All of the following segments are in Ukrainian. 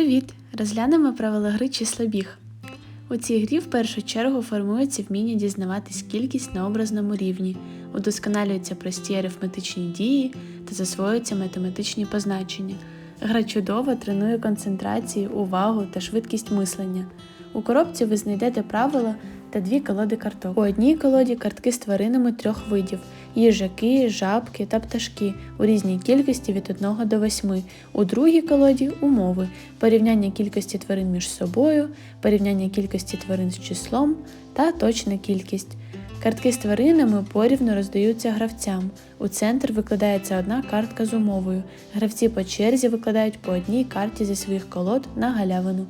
Привіт! Розглянемо правила гри числобіг. У цій грі в першу чергу формується вміння дізнаватись кількість на образному рівні, удосконалюються прості арифметичні дії та засвоюються математичні позначення. Гра чудово тренує концентрацію, увагу та швидкість мислення. У коробці ви знайдете правила та дві колоди карток. У одній колоді картки з тваринами трьох видів: їжаки, жабки та пташки у різній кількості від 1 до 8. У другій колоді умови, порівняння кількості тварин між собою, порівняння кількості тварин з числом та точна кількість. Картки з тваринами порівну роздаються гравцям. У центр викладається одна картка з умовою. Гравці по черзі викладають по одній карті зі своїх колод на галявину.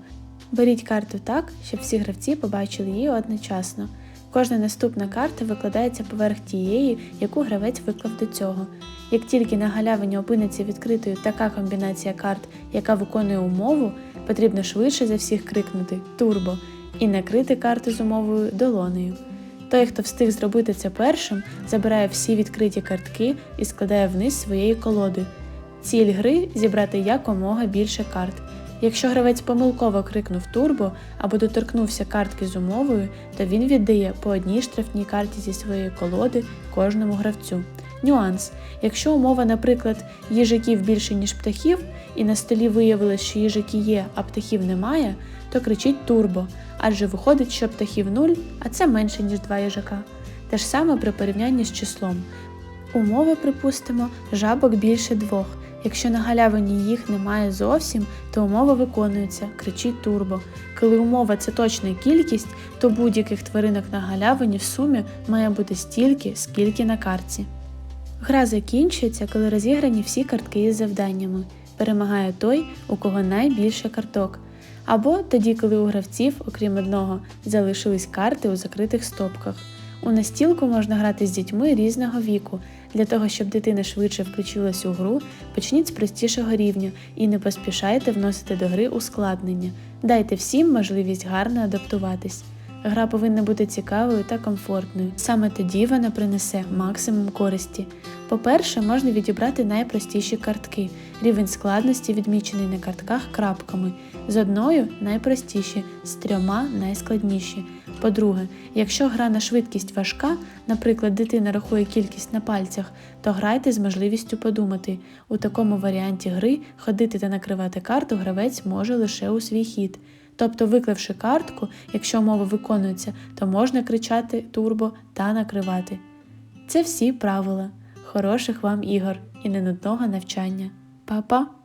Беріть карту так, щоб всі гравці побачили її одночасно. Кожна наступна карта викладається поверх тієї, яку гравець виклав до цього. Як тільки на галявині опиниться відкритою така комбінація карт, яка виконує умову, потрібно швидше за всіх крикнути Турбо і накрити карту з умовою долонею. Той, хто встиг зробити це першим, забирає всі відкриті картки і складає вниз своєї колоди. Ціль гри зібрати якомога більше карт. Якщо гравець помилково крикнув турбо або доторкнувся картки з умовою, то він віддає по одній штрафній карті зі своєї колоди кожному гравцю. Нюанс: якщо умова, наприклад, їжаків більше, ніж птахів, і на столі виявилось, що їжаки є, а птахів немає, то кричіть турбо, адже виходить, що птахів нуль, а це менше, ніж два їжака. Те ж саме при порівнянні з числом. Умова, припустимо, жабок більше двох. Якщо на галявині їх немає зовсім, то умова виконується, кричить турбо. Коли умова це точна кількість, то будь-яких тваринок на галявині в сумі має бути стільки, скільки на картці. Гра закінчується, коли розіграні всі картки із завданнями. Перемагає той, у кого найбільше карток. Або тоді, коли у гравців, окрім одного, залишились карти у закритих стопках. У настілку можна грати з дітьми різного віку. Для того, щоб дитина швидше включилась у гру, почніть з простішого рівня і не поспішайте вносити до гри ускладнення. Дайте всім можливість гарно адаптуватись. Гра повинна бути цікавою та комфортною. Саме тоді вона принесе максимум користі. По-перше, можна відібрати найпростіші картки. Рівень складності відмічений на картках крапками. З одною найпростіші, з трьома найскладніші. По-друге, якщо гра на швидкість важка, наприклад, дитина рахує кількість на пальцях, то грайте з можливістю подумати. У такому варіанті гри ходити та накривати карту гравець може лише у свій хід. Тобто, виклавши картку, якщо мова виконується, то можна кричати турбо та накривати. Це всі правила. Хороших вам ігор і ненудного навчання. Па-па!